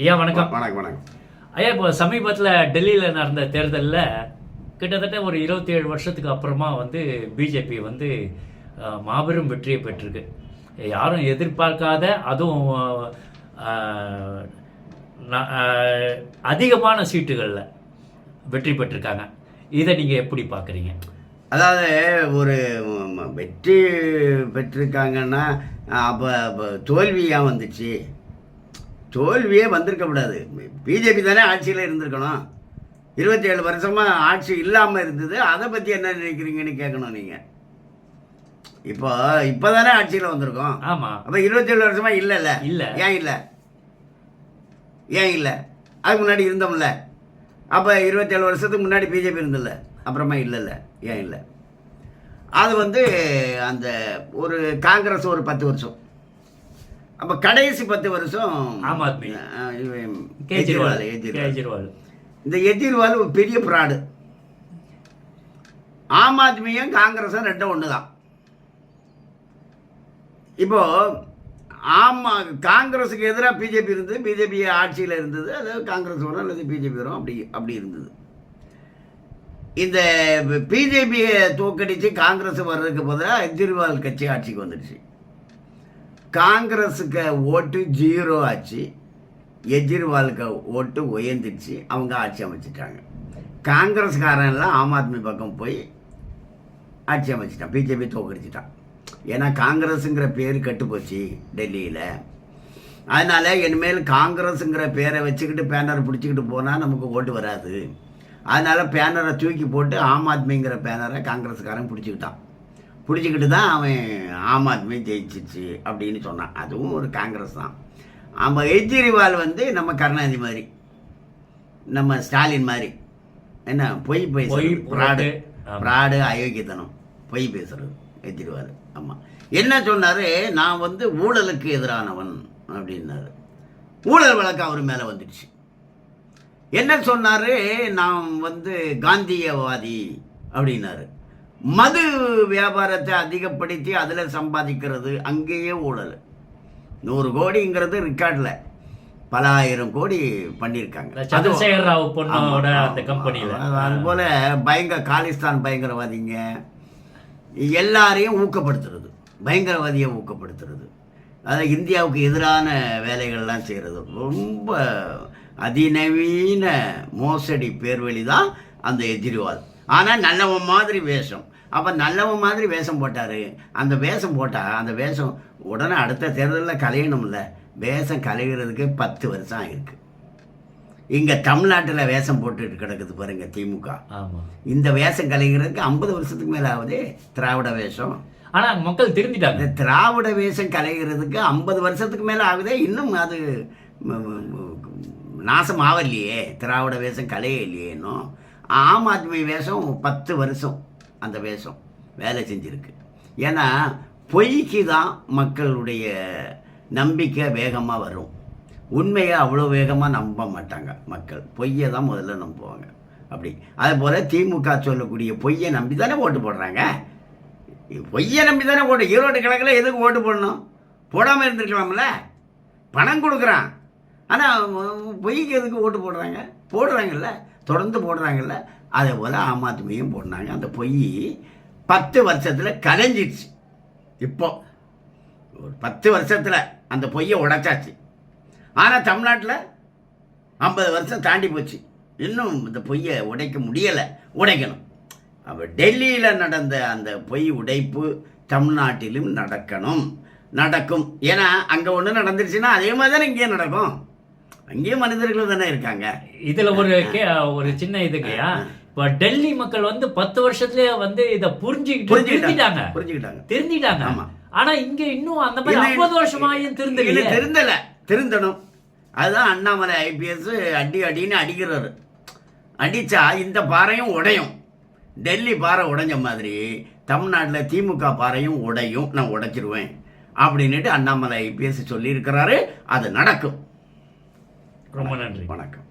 ஐயா வணக்கம். வணக்கம் வணக்கம். ஐயா இப்போ சமீபத்தில் டெல்லியில் நடந்த தேர்தலில் கிட்டத்தட்ட ஒரு இருபத்தி ஏழு வருஷத்துக்கு அப்புறமா வந்து பிஜேபி வந்து மாபெரும் வெற்றியை பெற்றிருக்கு. யாரும் எதிர்பார்க்காத அதுவும் அதிகமான சீட்டுகளில் வெற்றி பெற்றிருக்காங்க. இதை நீங்கள் எப்படி பார்க்குறீங்க? அதாவது ஒரு வெற்றி பெற்றிருக்காங்கன்னா அப்போ அப்போ தோல்வி ஏன் வந்துச்சு. தோல்வியே வந்திருக்க கூடாது. பிஜேபி தானே ஆட்சியில் இருந்திருக்கணும். இருபத்தி ஏழு வருஷமாக ஆட்சி இல்லாமல் இருந்தது. அதை பற்றி என்ன நினைக்கிறீங்கன்னு கேட்கணும் நீங்கள் இப்போ இப்போ தானே ஆட்சியில் வந்திருக்கோம். ஆமாம் அப்போ இருபத்தேழு வருஷமா இல்லைல்ல? இல்ல. ஏன் இல்லை? ஏன் இல்லை? அதுக்கு முன்னாடி இருந்தோம்ல. அப்போ இருபத்தேழு வருஷத்துக்கு முன்னாடி பிஜேபி இருந்தில்ல அப்புறமா இல்லைல்ல. ஏன் இல்லை? அது வந்து அந்த ஒரு காங்கிரஸ் ஒரு பத்து வருஷம். அப்போ கடைசி பத்து வருஷம் ஆம் ஆத்மி. கேஜ்ரிவால் கெஜ்ரிவால். இந்த கெஜ்ரிவால் ஒரு பெரிய ஃப்ராடு ஆம் ஆத்மியும் காங்கிரஸும் ரெண்டும் ஒன்று தான் இப்போ ஆமா காங்கிரஸுக்கு எதிராக பிஜேபி இருந்தது பிஜேபி ஆட்சியில் இருந்தது அதாவது காங்கிரஸ் வரும் அல்லது பிஜேபி வரும் அப்படி அப்படி இருந்தது. இந்த பிஜேபியை தோக்கடிச்சு காங்கிரஸ் வர்றதுக்கு பதிலாக கெஜ்ரிவால் கட்சி ஆட்சிக்கு வந்துடுச்சு. காங்கிரஸுக்கு ஓட்டு ஜீரோ ஆச்சு கெஜ்ரிவாலுக்கு ஓட்டு உயர்ந்துடுச்சு அவங்க ஆட்சி அமைச்சிட்டாங்க. காங்கிரஸ்காரன் எல்லாம் ஆம் ஆத்மி பக்கம் போய் ஆட்சி அமைச்சிட்டான் பிஜேபி தோக்கடிச்சிட்டான். ஏன்னா காங்கிரஸுங்கிற பேர் கெட்டுப்போச்சு டெல்லியில். அதனால் இனிமேல் காங்கிரஸுங்கிற பேரை வச்சுக்கிட்டு பேனரை பிடிச்சிக்கிட்டு போனால் நமக்கு ஓட்டு வராது. அதனால் பேனரை தூக்கி போட்டு ஆம் ஆத்மிங்கிற பேனரை காங்கிரஸ்காரன் பிடிச்சிக்கிட்டான். பிடிச்சிக்கிட்டு தான் அவன் ஆம் ஆத்மி ஜெயிச்சிச்சு அப்படின்னு சொன்னான். அதுவும் ஒரு காங்கிரஸ் தான். ஆமாம் கெஜ்ரிவால் வந்து நம்ம கருணாநிதி மாதிரி நம்ம ஸ்டாலின் மாதிரி. என்ன பொய் பொய் ஃப்ராடு. ஃப்ராடு அயோக்கியத்தனம். பொய் பேசுறது கெஜ்ரிவால். ஆமாம் என்ன சொன்னார்? நான் வந்து ஊழலுக்கு எதிரானவன் அப்படின்னாரு. ஊழல் வழக்கு அவர் மேலே வந்துடுச்சு. என்ன சொன்னார்? நான் வந்து காந்தியவாதி அப்படின்னாரு. மது வியாபாரத்தை அதிகப்படுத்தி அதில் சம்பாதிக்கிறது அங்கேயே ஊழல். நூறு கோடிங்கிறது ரெக்கார்டில் பல ஆயிரம் கோடி பண்ணியிருக்காங்க. சந்திரசேகர் ராவ் பொண்ணோட ஆமா, அந்த கம்பெனியில் ஆமா. அது போல பயங்கர காலிஸ்தான் பயங்கரவாதிங்க எல்லாரையும் ஊக்கப்படுத்துறது. பயங்கரவாதியை ஊக்கப்படுத்துறது. அதாவது இந்தியாவுக்கு எதிரான வேலைகள்லாம் செய்கிறது ரொம்ப அதிநவீன மோசடி பேர்வழி தான் அந்த எதிரிவால் ஆனால் நல்லவன் மாதிரி வேஷம். அப்போ நல்லவன் மாதிரி வேஷம் போட்டார். அந்த வேஷம் போட்டால் அந்த வேஷம் உடனே அடுத்த தேர்தலில் கலையணும்ல. வேஷம் கலைகிறதுக்கு பத்து வருஷம் ஆயிருக்கு. இங்கே தமிழ்நாட்டில் வேஷம் போட்டுட்டு கிடக்குது பாருங்க திமுக. இந்த வேஷம் கலைகிறதுக்கு ஐம்பது வருஷத்துக்கு மேலே ஆகுதே திராவிட வேஷம். ஆனா மக்கள் திருந்திட்டாங்க இந்த திராவிட வேஷம் கலைகிறதுக்கு ஐம்பது வருஷத்துக்கு மேலே ஆகுதே இன்னும் அது நாசம் ஆகலையே திராவிட வேஷம் கலையே இல்லையே இன்னும். ஆம் ஆத்மி வேஷம் பத்து வருஷம் அந்த வேஷம் வேலை செஞ்சிருக்கு. ஏன்னா பொய்க்கு தான் மக்களுடைய நம்பிக்கை வேகமாக வரும். உண்மையை அவ்வளோ வேகமாக நம்ப மாட்டாங்க மக்கள். பொய்யை தான் முதல்ல நம்புவாங்க. அப்படி. அதுபோல் திமுக சொல்லக்கூடிய பொய்யை நம்பி தானே ஓட்டு போடுறாங்க? பொய்யை நம்பி தானே ஓட்டு ஈரோடு கிழக்கில் எதுக்கு ஓட்டு போடணும்? போடாமல் இருந்திருக்கலாம்ல? பணம் கொடுக்குறான். ஆனால் பொய்க்கு எதுக்கு ஓட்டு போடுறாங்க? போடுறாங்கல்ல. தொடர்ந்து போடுறாங்கல்ல? அதே போல் ஆம் ஆத்மியும் போடுறாங்க. அந்த பொய் பத்து வருஷத்தில் கலைஞ்சிடுச்சு. இப்போ ஒரு பத்து வருஷத்தில் அந்த பொய்யை உடைச்சாச்சு. ஆனால் தமிழ்நாட்டில் ஐம்பது வருஷம் தாண்டி போச்சு. இன்னும் இந்த பொய்யை உடைக்க முடியலை. உடைக்கணும். அப்போ டெல்லியில் நடந்த அந்த பொய் உடைப்பு தமிழ்நாட்டிலும் நடக்கணும். நடக்கும். ஏன்னா அங்கே ஒன்று நடந்துருச்சுன்னா அதே மாதிரி தானே இங்கேயே நடக்கும். அங்கேயும் மனிதர்கள் தானே இருக்காங்க. இதுல ஒரு ஒரு சின்ன இதுங்கய்யா இப்ப டெல்லி மக்கள் வந்து பத்து வருஷத்துலயே வந்து இத புரிஞ்சுக்கிட்டு புரிஞ்சுக்கிட்டாங்க. திருந்திட்டாங்க. ஆமா. ஆனா இங்க இன்னும் அந்த மாதிரி ஐம்பது வருஷமாயும் திருந்தலையே. இன்னும் திருந்தல. திருந்தணும். அதுதான் அண்ணாமலை ஐபிஎஸ் அடி அடின்னு அடிக்கிறாரு. அடிச்சா இந்த பாறையும் உடையும். டெல்லி பாறை உடைஞ்ச மாதிரி தமிழ்நாட்டில் திமுக பாறையும் உடையும். நான் உடைச்சிருவேன். அப்படின்னுட்டு அண்ணாமலை ஐபிஎஸ் சொல்லியிருக்கிறாரு. அது நடக்கும். ரொம்ப நன்றி. வணக்கம்.